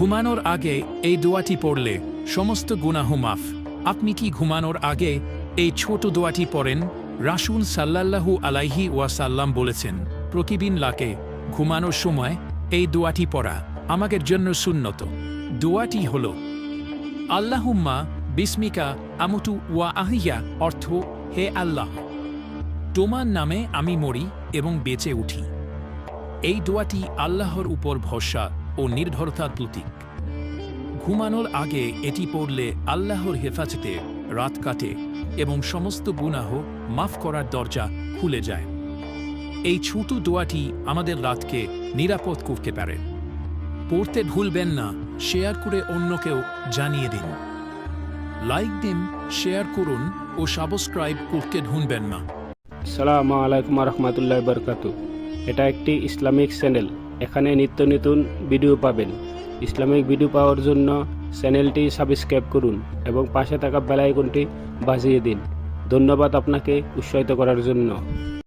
ঘুমানোর আগে এই দোয়াটি পড়লে সমস্ত গুনাহ মাফ। আপনি কি ঘুমানোর আগে এই ছোট দোয়াটি পড়েন? রাসুল সাল্লাল্লাহু আলাইহি ওয়াসাল্লাম বলেছেন, প্রতিদিন লাকে ঘুমানোর সময় এই দোয়াটি পড়া আমাদের জন্য সুন্নত। দোয়াটি হল, আল্লাহুম্মা বিস্মিকা আমুতু ওয়া আহিয়া অর্থ, হে আল্লাহ, তোমার নামে আমি মরি এবং বেঁচে উঠি। এই দোয়াটি আল্লাহর উপর ভরসা ও নির্ভরতার প্রতীক। ঘুমানোর আগে এটি পড়লে আল্লাহর হেফাজতে রাত কাটে এবং সমস্ত গুনাহ মাফ করার দরজা খুলে যায়। এই ছোট দোয়াটি আমাদের রাতকে নিরাপদ করতে পারে। পড়তে ভুলবেন না, শেয়ার করে অন্যকেও জানিয়ে দিন। লাইক দিন, শেয়ার করুন ও সাবস্ক্রাইব করতে ভুলবেন না। সালামু আলাইকুম রহমতুল্লাহ বরকাতু এটা একটি ইসলামিক চ্যানেল। এখানে নিত্য নতুন ভিডিও পাবেন। ইসলামিক ভিডিও পাওয়ার জন্য চ্যানেলটি সাবস্ক্রাইব করুন এবং পাশে থাকা বেল আইকনটি বাজিয়ে দিন। ধন্যবাদ আপনাকে উৎসাহিত করার জন্য।